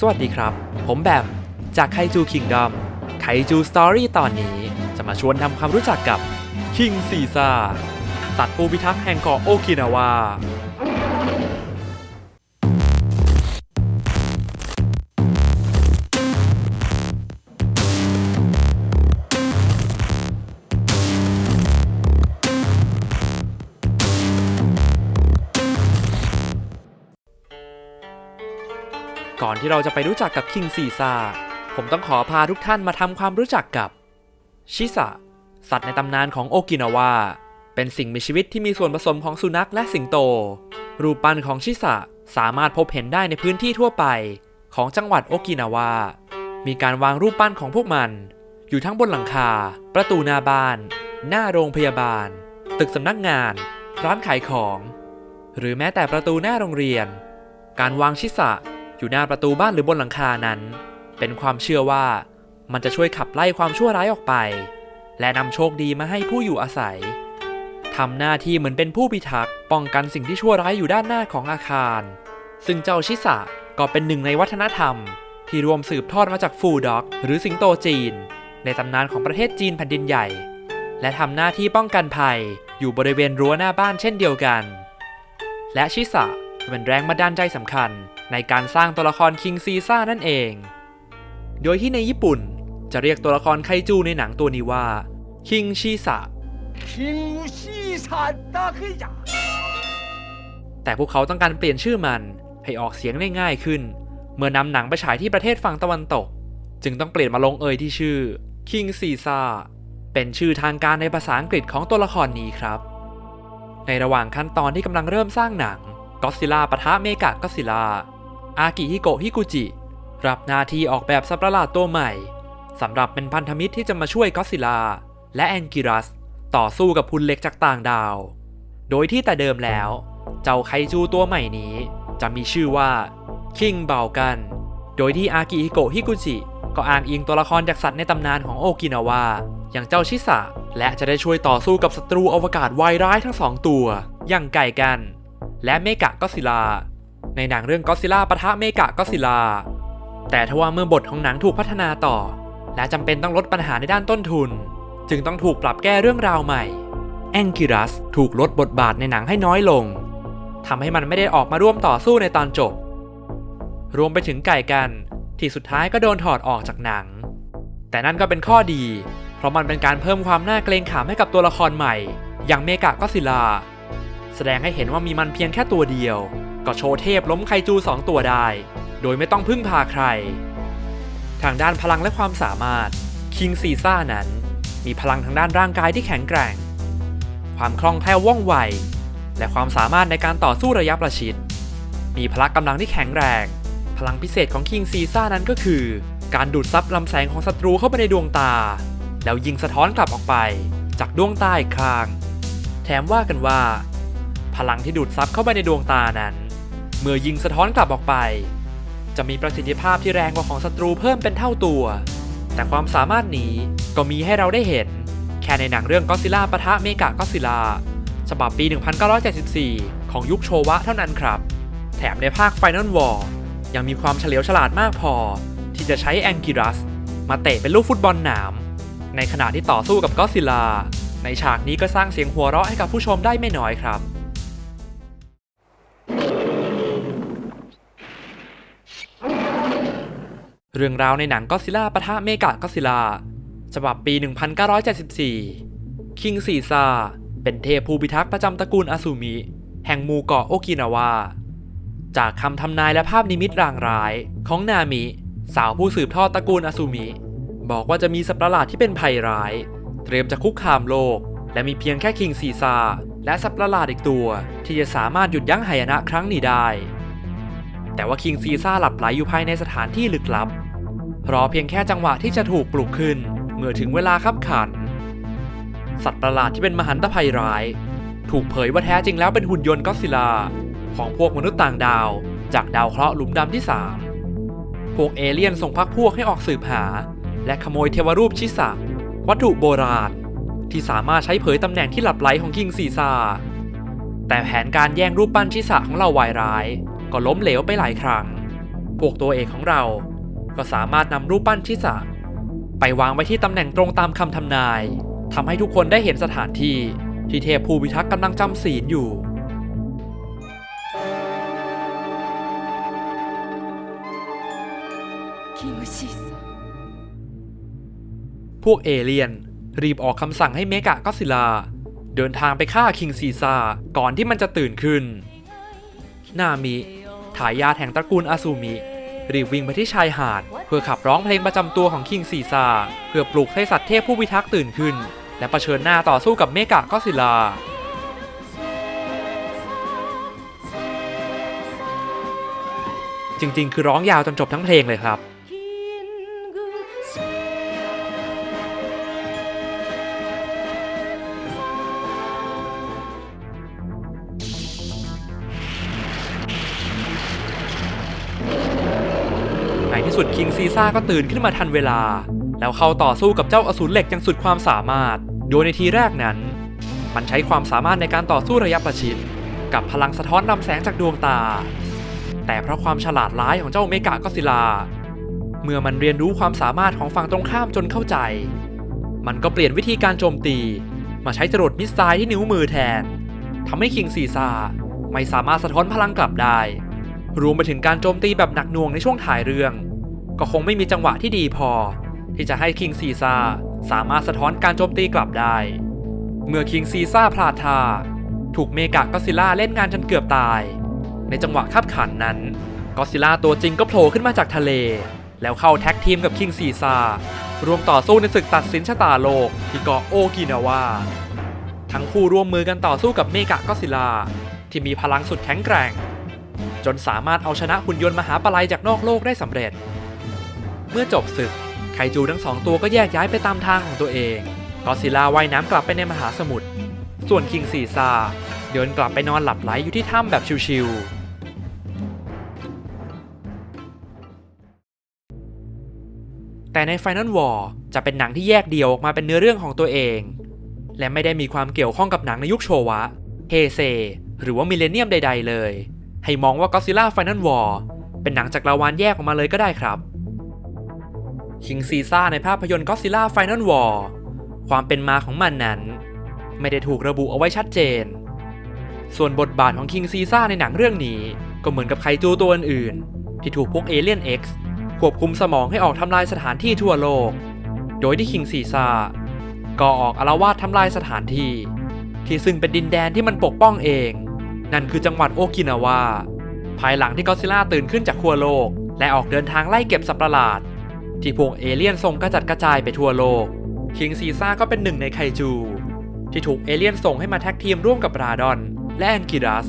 สวัสดีครับ ผมแบม จากไคจูคิงดอมไคจูสตอรี่ตอนนี้ จะมาชวนทำความรู้จักกับคิงซีซาสัตว์ผู้พิทักษ์แห่งเกาะโอกินาวา ก่อนที่เราจะไปรู้จักกับคิงซีซาผมต้องขอพาทุกท่านมาทำความรู้จักกับชิสะสัตว์ในตำนานของโอกินาวาเป็นสิ่งมีชีวิตที่มีส่วนผสมของสุนัขและสิงโต รูปปั้นของชิสะสามารถพบเห็นได้ในพื้นที่ทั่วไป ของจังหวัดโอกินาวา มีการวางรูปปั้นของพวกมัน อยู่ทั้งบนหลังคา ประตูหน้าบ้าน หน้าโรงพยาบาล ตึกสำนักงาน ร้านขายของ หรือแม้แต่ประตูหน้าโรงเรียน การวางชิสะ อยู่หน้าประตูบ้านหรือบนหลังคานั้น เป็นความเชื่อว่ามันจะช่วยขับไล่ความชั่วร้ายออกไป และนำโชคดีมาให้ผู้อยู่อาศัยทำหน้าที่เหมือนเป็นผู้พิทักษ์ป้องกันสิ่งที่ชั่วร้ายอยู่ด้านหน้าของอาคาร ซึ่งเจ้าชิสะก็เป็นหนึ่งในวัฒนธรรม ที่รวมสืบทอดมาจากฟูด็อก หรือสิงโตจีน ในตำนานของประเทศจีนแผ่นดินใหญ่ และทำหน้าที่ป้องกันภัยอยู่บริเวณรั้วหน้าบ้านเช่นเดียวกัน และชิสะเป็นแรงบันดาลใจสำคัญ ในการสร้างตัวละครคิงซีซ่านั่นเอง โดยที่ในญี่ปุ่นจะเรียกตัวละครไคจูในหนังตัวนี้ว่าคิงชีซะคิงชีซะตาคิยะแต่พวกเขาต้องการเปลี่ยนชื่อมันให้ออกเสียงได้ง่ายขึ้น เมื่อนำหนังไปฉายที่ประเทศฝั่งตะวันตก จึงต้องเปลี่ยนมาลงเอยที่ชื่อคิงซีซาเป็นชื่อทางการในภาษาอังกฤษของตัวละครนี้ครับ ในระหว่างขั้นตอนที่กำลังเริ่มสร้างหนังก็ซิล่าปะทะเมกะก็ซิล่า อากิฮิโกะฮิกุจิ รับหน้าที่ออกแบบสัตว์ประหลาดตัวใหม่สำหรับเป็นพันธมิตรที่จะมาช่วยก็ซิลา และแองกิรัส ต่อสู้กับพุนเล็กจากต่างดาว โดยที่แต่เดิมแล้ว เจ้าไคจูตัวใหม่นี้ จะมีชื่อว่าคิงเบากัน โดยที่อากิฮิโกะฮิกุจิก็อ้างอิงตัวละครจากสัตว์ในตำนานของโอกินาวาอย่างเจ้าชิสะและจะได้ช่วยต่อสู้กับศัตรูอวกาศวายร้ายทั้งสองตัว อย่างไก่กัน และเมกะก็ซิลา ในหนังเรื่องก็ซิล่าปะทะเมกะก็ซิล่าแต่ทว่าเมื่อบทของหนังถูกพัฒนาต่อ และจำเป็นต้องลดปัญหาในด้านต้นทุน จึงต้องถูกปรับแก้เรื่องราวใหม่ แองกิรัสถูกลดบทบาทในหนังให้น้อยลงทำให้มันไม่ได้ออกมาร่วมต่อสู้ในตอนจบ รวมไปถึงไก่กันที่สุดท้ายก็โดนถอดออกจากหนัง แต่นั่นก็เป็นข้อดี เพราะมันเป็นการเพิ่มความน่าเกรงขามให้กับตัวละครใหม่ อย่างเมกะก็ซิลา แสดงให้เห็นว่ามีมันเพียงแค่ตัวเดียว ก็โชว์เทพล้มไคจูสองตัวได้ โดยไม่ต้องพึ่งพาใคร ทางด้านพลังและความสามารถคิงซีซ่านั้น มีพลังทางด้านร่างกายที่แข็งแกร่ง ความคล่องแคล่วว่องไว และความสามารถในการต่อสู้ระยะประชิด มีพละกำลังที่แข็งแรง พลังพิเศษของคิงซีซ่านั้นก็คือ การดูดซับลำแสงของศัตรูเข้าไปในดวงตา แล้วยิงสะท้อนกลับออกไป จากดวงตาอีกครั้งแถมว่ากันว่า พลังที่ดูดซับเข้าไปในดวงตานั้น เมื่อยิงสะท้อนกลับออกไป จะมีประสิทธิภาพที่แรงกว่าของศัตรูเพิ่มเป็นเท่าตัว แต่ความสามารถนี้ก็มีให้เราได้เห็น แค่ในหนังเรื่องก็ซิล่าปะทะเมกะก็ซิล่าฉบับปี 1974 ของยุคโชวะเท่านั้นครับ แถมในภาค Final War ยังมีความเฉลียวฉลาดมากพอ ที่จะใช้แองกิรัส มาเตะเป็นลูกฟุตบอลหนาม ในขณะที่ต่อสู้กับก็ซิล่าในฉากนี้ก็สร้างเสียงหัวเราะให้กับผู้ชมได้ไม่น้อยครับ เรื่องราวในหนังก็ซิล่าปะทะเมกะก็ซิล่าฉบับปี 1974 คิงซีซาเป็นเทพผู้พิทักษ์ประจำตระกูลอาซูมิ แห่งหมู่เกาะโอกินาวา จากคำทำนายและภาพนิมิตรางร้ายของนามิ สาวผู้สืบทอดตระกูลอาซูมิ บอกว่าจะมีสัตว์ประหลาดที่เป็นภัยร้าย เตรียมจะคุกคามโลก และมีเพียงแค่คิงซีซาและสัตว์ประหลาดอีกตัว ที่จะสามารถหยุดยั้งหายนะครั้งนี้ได้แต่ว่าคิงซีซ่าหลับไหลอยู่ภายในสถานที่ลึกลับ รอเพียงแค่จังหวะที่จะถูกปลุกขึ้น เมื่อถึงเวลาคับขัน สัตว์ประหลาดที่เป็นมหันตภัยร้าย ถูกเผยว่าแท้จริงแล้วเป็นหุ่นยนต์ก็อดซิลลา ของพวกมนุษย์ต่างดาว จากดาวเคราะห์หลุมดำที่ 3 พวกเอเลี่ยนส่งพักพวกให้ออกสืบหา และขโมยเทวรูปชิสะวัตถุโบราณ ที่สามารถใช้เผยตำแหน่งที่หลับไหลของคิงซีซาแต่แผนการแย่งรูปปั้นชิสะของเราวายร้าย ก็ล้มเหลวไปหลายครั้ง พวกตัวเอกของเรา ก็สามารถนำรูปปั้นชิสะไปวางไว้ที่ตำแหน่งตรงตามคำทำนายทำให้ทุกคนได้เห็นสถานที่ ที่เทพภูพิทักษ์กำลังจำศีลอยู่ พวกเอเลียน รีบออกคำสั่งให้เมกะก็สิลา เดินทางไปฆ่าคิงซีซาก่อนที่มันจะตื่นขึ้น นามิ ทายาแห่งตระกูลอาซูมิ รีบวิ่งไปที่ชายหาด เพื่อขับร้องเพลงประจำตัวของคิงซีซาเพื่อปลุกให้สัตว์เทพผู้พิทักษ์ตื่นขึ้น และะเผชิญหน้าต่อสู้กับเมกะก็อดซิลลาจริงๆ คือร้องยาวจนจบทั้งเพลงเลยครับ สุดคิงซีซ่าก็ตื่นขึ้นมาทันเวลา แล้วเข้าต่อสู้กับเจ้าอสูรเหล็กอย่างสุดความสามารถ โดยในทีแรกนั้น มันใช้ความสามารถในการต่อสู้ระยะประชิด กับพลังสะท้อนลำแสงจากดวงตา แต่เพราะความฉลาดร้ายของเจ้าเมกะก็สิลลา เมื่อมันเรียนรู้ความสามารถของฝั่งตรงข้ามจนเข้าใจ มันก็เปลี่ยนวิธีการโจมตี มาใช้จรวดมิสไซล์ที่นิ้วมือแทนทำให้คิงซีซ่าไม่สามารถสะท้อนพลังกลับได้ รวมไปถึงการโจมตีแบบหนักหน่วงในช่วงถ่ายเรื่อง ก็คงไม่มีจังหวะที่ดีพอ ที่จะให้คิงซีซ่าสามารถสะท้อนการโจมตีกลับได้ เมื่อคิงซีซ่าพลาดท่าถูกเมกะก็ซิล่าเล่นงานจนเกือบตาย ในจังหวะคับขันนั้นก็ซิล่าตัวจริงก็โผล่ขึ้นมาจากทะเล แล้วเข้าแท็กทีมกับคิงซีซ่ารวมต่อสู้ในศึกตัดสินชะตาโลกที่เกาะโอกินาวาทั้งคู่ร่วมมือกันต่อสู้กับเมกะก็ซิล่าที่มีพลังสุดแข็งแกร่ง จนสามารถเอาชนะหุ่นยนต์มหาปลัยจากนอกโลกได้สำเร็จ เมื่อจบศึก ไคจูทั้งสองตัวก็แยกย้ายไปตามทางของตัวเองกอซิลาว่ายน้ำกลับไปในมหาสมุทร ส่วนคิงซีซาเดินกลับไปนอนหลับไหลอยู่ที่ถ้ำแบบชิวๆแต่ใน Final War จะเป็นหนังที่แยกเดี่ยวออกมาเป็นเนื้อเรื่องของตัวเอง และไม่ได้มีความเกี่ยวข้องกับหนังในยุคโชวะ เฮเซ หรือว่ามิเลเนียมใด ๆ เลย ให้มองว่า Godzilla Final War เป็นหนังจักรวาลแยกออกมาเลยก็ได้ครับ คิงซีซ่าในภาพยนตร์ Godzilla Final War ความเป็นมาของมันนั้น ไม่ได้ถูกระบุเอาไว้ชัดเจน ส่วนบทบาทของคิงซีซ่าในหนังเรื่องนี้ ก็เหมือนกับไคจูตัวอื่นๆ ที่ถูกพวกเอเลียน X ควบคุมสมองให้ออกทำลายสถานที่ทั่วโลก โดยที่คิงซีซ่าก็ออกอาละวาดทำลายสถานที่ ที่ซึ่งเป็นดินแดนที่มันปกป้องเอง นั่นคือจังหวัดโอกินาวาภายหลังที่ก็อดซิล่าตื่นขึ้นจากขั้วโลก และออกเดินทางไล่เก็บสัตว์ประหลาด ที่พวกเอเลี่ยนส่งกระจัดกระจายไปทั่วโลก คิงซีซ่าก็เป็นหนึ่งในไคจู ที่ถูกเอเลี่ยนส่งให้มาแท็กทีมร่วมกับราดอน และแอนกิรัส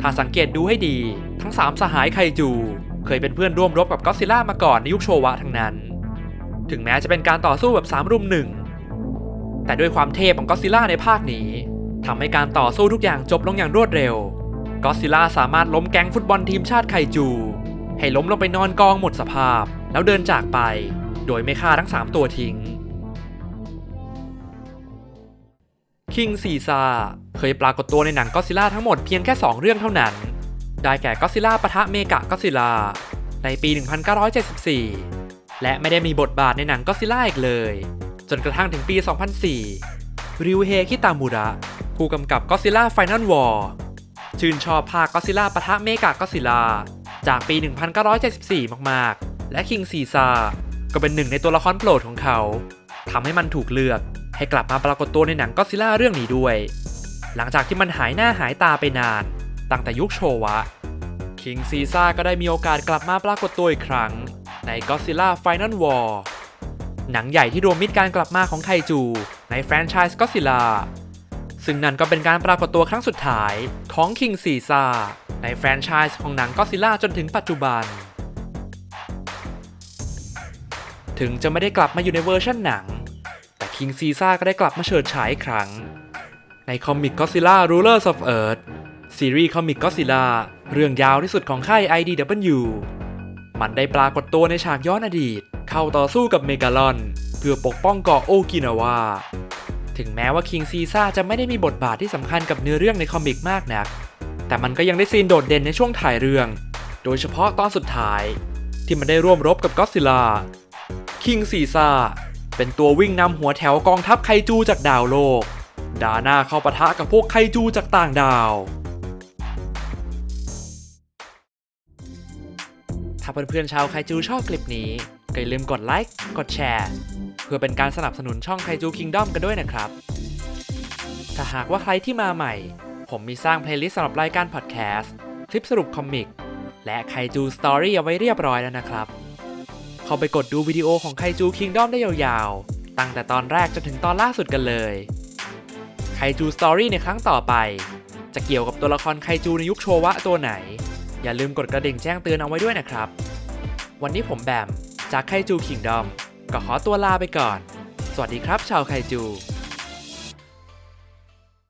ถ้าสังเกตดูให้ดี ทั้ง3สหายไคจู เคยเป็นเพื่อนร่วมรบกับก็อซิล่ามาก่อนในยุคโชวะทั้งนั้น ถึงแม้จะเป็นการต่อสู้แบบ3รุมหนึ่งแต่ด้วยความเทพของก็อซิล่าในภาคนี้ทำให้การต่อสู้ทุกอย่างจบลงอย่างรวดเร็วก็อซิล่าสามารถล้มแก๊งฟุตบอลทีมชาติไคจู ให้ล้มลงไปนอนกองหมดสภาพ แล้วเดินจากไป โดยไม่ฆ่าทั้ง 3 ตัวทิ้ง คิงซีซาเคยปรากฏตัวในหนังก็ซิล่าทั้งหมดเพียงแค่ 2 เรื่องเท่านั้น ได้แก่ก็ซิล่าปะทะเมกะก็ซิล่าในปี 1974 และไม่ได้มีบทบาทในหนังก็ซิล่าอีกเลย จนกระทั่งถึงปี 2004 ริวเฮคิตามุระ ผู้กำกับก็ซิล่าไฟนอลวอร์ชื่นชอบภาคก็ซิล่าปะทะเมกะก็ซิล่า จากปี 1974 มากๆ และคิงซีซาก็เป็นหนึ่งในตัวละครโปรดของเขาทำให้มันถูกเลือกให้กลับมาปรากฏตัวในหนังก็ซิล่าเรื่องนี้ด้วย หลังจากที่มันหายหน้าหายตาไปนาน ตั้งแต่ยุคโชวะ คิงซีซ่าก็ได้มีโอกาสกลับมาปรากฏตัวอีกครั้ง ใน Godzilla Final War หนังใหญ่ที่รวมมิตรการกลับมาของไคจู ในแฟรนไชส์ Godzilla ซึ่งนั่นก็เป็นการปรากฏตัวครั้งสุดท้ายของ King c a s a r ในแฟรนไชส์ของหนัง Godzilla จนถึงปัจจุบัน ถึงจะไม่ได้กลับมาอยู่ในเวอร์ชันหนัง แต่ King c a s a r ก็ได้กลับมาเฉิดฉายอีกครั้ง ในคอมิก Godzilla Rulers of Earth ซีรีส์คอมิก Godzilla เรื่องยาวที่สุดของค่าย IDW มันได้ปรากฏตัวในฉากย้อนอดีต เข้าต่อสู้กับเมกาลอน เพื่อปกป้องเกาะโอกินาวาถึงแม้ว่าคิงซีซ่าจะไม่ได้มีบทบาทที่สำคัญกับเนื้อเรื่องในคอมิกมากนัก แต่มันก็ยังได้ซีนโดดเด่นในช่วงถ่ายเรื่อง โดยเฉพาะตอนสุดท้าย ที่มันได้ร่วมรบกับก็อดซิลาคิงซีซ่าเป็นตัววิ่งนำหัวแถวกองทัพไคจูจากดาวโลก ดาหน้าเข้าปะทะกับพวกไคจูจากต่างดาว ถ้าเพื่อนๆชาวไคจูชอบคลิปนี้ก็อย่าลืมกดไลค์ กดแชร์ เพื่อเป็นการสนับสนุนช่องไคจูคิงด้อมกันด้วยนะครับ ถ้าหากว่าใครที่มาใหม่ ผมมีสร้างเพลย์ลิสต์สำหรับรายการพอดแคสต์คลิปสรุปคอมิก และไคจูสตอรี่เอาไว้เรียบร้อยแล้วนะครับ เข้าไปกดดูวิดีโอของไคจูคิงดอมได้ยาวๆ ตั้งแต่ตอนแรกจนถึงตอนล่าสุดกันเลยไคจูสตอรี่ในครั้งต่อไป จะเกี่ยวกับตัวละครไคจูในยุคโชวะตัวไหน อย่าลืมกดกระดิ่งแจ้งเตือนเอาไว้ด้วยนะครับ วันนี้ผมแบมจากไคจูคิงดอมก็ขอตัวลาไปก่อน สวัสดีครับชาวไคจู